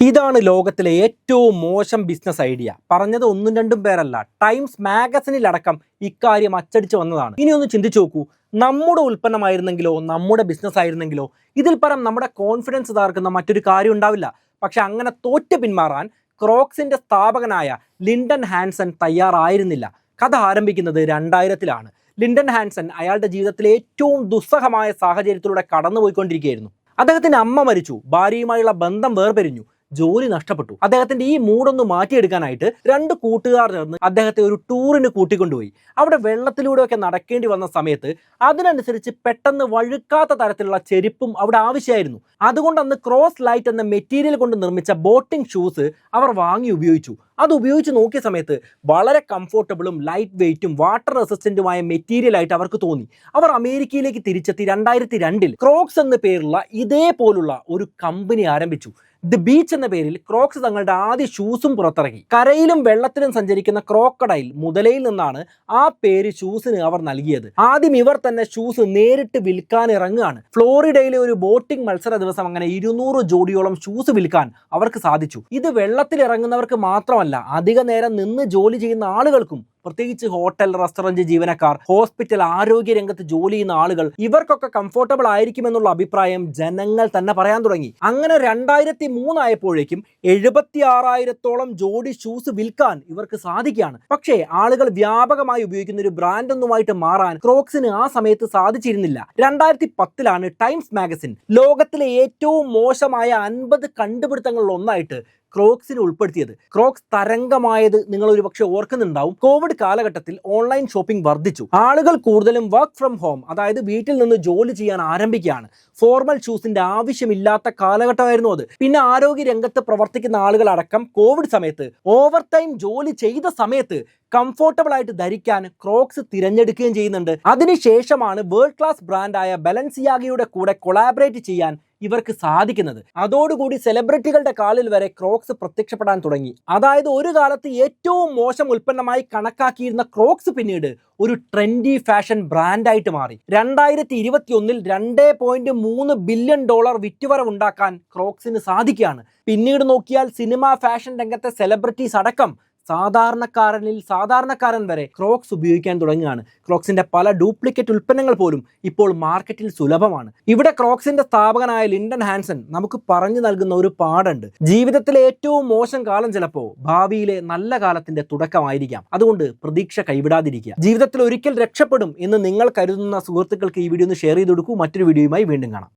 ഇതാണ് ലോകത്തിലെ ഏറ്റവും മോശം ബിസിനസ് ഐഡിയ പറഞ്ഞത് ഒന്നും രണ്ടും പേരല്ല. ടൈംസ് മാഗസിനിലടക്കം ഇക്കാര്യം അച്ചടിച്ചു വന്നതാണ്. ഇനി ഒന്ന് ചിന്തിച്ചു നോക്കൂ. നമ്മുടെ ഉൽപ്പന്നമായിരുന്നെങ്കിലോ നമ്മുടെ ബിസിനസ് ആയിരുന്നെങ്കിലോ ഇതിൽ പരം നമ്മുടെ കോൺഫിഡൻസ് തകർക്കുന്ന മറ്റൊരു കാര്യം ഉണ്ടാവില്ല. പക്ഷെ അങ്ങനെ തോറ്റ് പിന്മാറാൻ ക്രോക്സിന്റെ സ്ഥാപകനായ ലിൻഡൻ ഹാൻസൺ തയ്യാറായിരുന്നില്ല. കഥ ആരംഭിക്കുന്നത് രണ്ടായിരത്തിലാണ്. ലിൻഡൻ ഹാൻസൺ അയാളുടെ ജീവിതത്തിലെ ഏറ്റവും ദുസ്സഹമായ സാഹചര്യത്തിലൂടെ കടന്നുപോയിക്കൊണ്ടിരിക്കുകയായിരുന്നു. അദ്ദേഹത്തിന്റെ അമ്മ മരിച്ചു. ഭാര്യയുമായുള്ള ബന്ധം വേർപിരിഞ്ഞു. ജോലി നഷ്ടപ്പെട്ടു. അദ്ദേഹത്തിന്റെ ഈ മൂടൊന്ന് മാറ്റിയെടുക്കാനായിട്ട് രണ്ട് കൂട്ടുകാർ ചേർന്ന് അദ്ദേഹത്തെ ഒരു ടൂറിന് കൂട്ടിക്കൊണ്ടുപോയി. അവിടെ വെള്ളത്തിലൂടെയൊക്കെ നടക്കേണ്ടി വന്ന സമയത്ത് അതിനനുസരിച്ച് പെട്ടെന്ന് വഴുക്കാത്ത തരത്തിലുള്ള ചെരുപ്പും അവിടെ ആവശ്യമായിരുന്നു. അതുകൊണ്ട് അന്ന് ക്രോസ് ലൈറ്റ് എന്ന മെറ്റീരിയൽ കൊണ്ട് നിർമ്മിച്ച ബോട്ടിംഗ് ഷൂസ് അവർ വാങ്ങി ഉപയോഗിച്ചു. അത് ഉപയോഗിച്ച് നോക്കിയ സമയത്ത് വളരെ കംഫോർട്ടബിളും ലൈറ്റ് വെയിറ്റും വാട്ടർ റെസിസ്റ്റന്റുമായ മെറ്റീരിയൽ ആയിട്ട് അവർക്ക് തോന്നി. അവർ അമേരിക്കയിലേക്ക് തിരിച്ചെത്തി രണ്ടായിരത്തി രണ്ടിൽ ക്രോക്സ് എന്ന പേരുള്ള ഇതേപോലുള്ള ഒരു കമ്പനി ആരംഭിച്ചു. ദി ബീച്ച് എന്ന പേരിൽ ക്രോക്സ് തങ്ങളുടെ ആദ്യ ഷൂസും പുറത്തിറങ്ങി കരയിലും വെള്ളത്തിലും സഞ്ചരിക്കുന്ന ക്രോക്കഡൈൽ മുതലയിൽ നിന്നാണ് ആ പേര് ഷൂസിന് അവർ നൽകിയത്. ആദ്യം ഇവർ തന്നെ ഷൂസ് നേരിട്ട് വിൽക്കാൻ ഇറങ്ങുകയാണ്. ഫ്ലോറിഡയിലെ ഒരു ബോട്ടിംഗ് മത്സര ദിവസം അങ്ങനെ ഇരുന്നൂറ് ജോഡിയോളം ഷൂസ് വിൽക്കാൻ അവർക്ക് സാധിച്ചു. ഇത് വെള്ളത്തിൽ ഇറങ്ങുന്നവർക്ക് മാത്രമല്ല അധിക നേരം നിന്ന് ജോലി ചെയ്യുന്ന ആളുകൾക്കും പ്രത്യേകിച്ച് ഹോട്ടൽ റെസ്റ്റോറന്റ് ജീവനക്കാർ ഹോസ്പിറ്റൽ ആരോഗ്യ രംഗത്ത് ജോലി ചെയ്യുന്ന ആളുകൾ ഇവർക്കൊക്കെ കംഫോർട്ടബിൾ ആയിരിക്കുമെന്നുള്ള അഭിപ്രായം ജനങ്ങൾ തന്നെ പറയാൻ തുടങ്ങി. അങ്ങനെ രണ്ടായിരത്തി മൂന്നായപ്പോഴേക്കും എഴുപത്തി ആറായിരത്തോളം ജോഡി ഷൂസ് വിൽക്കാൻ ഇവർക്ക് സാധിക്കുകയാണ്. പക്ഷേ ആളുകൾ വ്യാപകമായി ഉപയോഗിക്കുന്ന ഒരു ബ്രാൻഡ് ഒന്നുമായിട്ട് മാറാൻ ക്രോക്സിന് ആ സമയത്ത് സാധിച്ചിരുന്നില്ല. രണ്ടായിരത്തി പത്തിലാണ് ടൈംസ് മാഗസിൻ ലോകത്തിലെ ഏറ്റവും മോശമായ അൻപത് കണ്ടുപിടുത്തങ്ങളിൽ ഒന്നായിട്ട് ക്രോക്സിനെ ഉൾപ്പെടുത്തിയത്. ക്രോക്സ് തരംഗമായത് നിങ്ങൾ ഒരു പക്ഷേ ഓർക്കുന്നുണ്ടാവും. കോവിഡ് കാലഘട്ടത്തിൽ ഓൺലൈൻ ഷോപ്പിംഗ് വർദ്ധിച്ചു. ആളുകൾ കൂടുതലും വർക്ക് ഫ്രം ഹോം അതായത് വീട്ടിൽ നിന്ന് ജോലി ചെയ്യാൻ ആരംഭിക്കുകയാണ്. ഫോർമൽ ഷൂസിന്റെ ആവശ്യമില്ലാത്ത കാലഘട്ടമായിരുന്നു അത്. പിന്നെ ആരോഗ്യ രംഗത്ത് പ്രവർത്തിക്കുന്ന ആളുകളടക്കം കോവിഡ് സമയത്ത് ഓവർ ടൈം ജോലി ചെയ്ത സമയത്ത് കംഫോർട്ടബിൾ ആയിട്ട് ധരിക്കാൻ ക്രോക്സ് തിരഞ്ഞെടുക്കുകയും ചെയ്യുന്നുണ്ട്. അതിനുശേഷമാണ് വേൾഡ് ക്ലാസ് ബ്രാൻഡായ ബലൻസിയാഗയുടെ കൂടെ കൊളാബറേറ്റ് ചെയ്യാൻ ഇവർക്ക് സാധിക്കുന്നത്. അതോടുകൂടി സെലിബ്രിറ്റികളുടെ കാലിൽ വരെ ക്രോക്സ് പ്രത്യക്ഷപ്പെടാൻ തുടങ്ങി. അതായത് ഒരു കാലത്ത് ഏറ്റവും മോശം ഉൽപ്പന്നമായി കണക്കാക്കിയിരുന്ന ക്രോക്സ് പിന്നീട് ഒരു ട്രെൻഡി ഫാഷൻ ബ്രാൻഡായിട്ട് മാറി. രണ്ടായിരത്തി ഇരുപത്തി ഒന്നിൽ രണ്ടേ പോയിന്റ് മൂന്ന് ബില്യൺ ഡോളർ വിറ്റുവരവ് ഉണ്ടാക്കാൻ ക്രോക്സിന് സാധിക്കുകയാണ്. പിന്നീട് നോക്കിയാൽ സിനിമ ഫാഷൻ രംഗത്തെ സെലിബ്രിറ്റീസ് അടക്കം സാധാരണക്കാരനിൽ സാധാരണക്കാരൻ വരെ ക്രോക്സ് ഉപയോഗിക്കാൻ തുടങ്ങുകയാണ്. ക്രോക്സിന്റെ പല ഡ്യൂപ്ലിക്കേറ്റ് ഉൽപ്പന്നങ്ങൾ പോലും ഇപ്പോൾ മാർക്കറ്റിൽ സുലഭമാണ്. ഇവിടെ ക്രോക്സിന്റെ സ്ഥാപകനായ ലിൻഡൻ ഹാൻസൺ നമുക്ക് പറഞ്ഞു നൽകുന്ന ഒരു പാടുണ്ട് ജീവിതത്തിലെ ഏറ്റവും മോശം കാലം ചിലപ്പോൾ ഭാവിയിലെ നല്ല കാലത്തിന്റെ തുടക്കമായിരിക്കാം. അതുകൊണ്ട് പ്രതീക്ഷ കൈവിടാതിരിക്കുക. ജീവിതത്തിൽ ഒരിക്കൽ രക്ഷപ്പെടും എന്ന് നിങ്ങൾ കരുതുന്ന സുഹൃത്തുക്കൾക്ക് ഈ വീഡിയോ ഒന്ന് ഷെയർ ചെയ്ത് കൊടുക്കൂ. മറ്റൊരു വീഡിയോയുമായി വീണ്ടും കാണാം.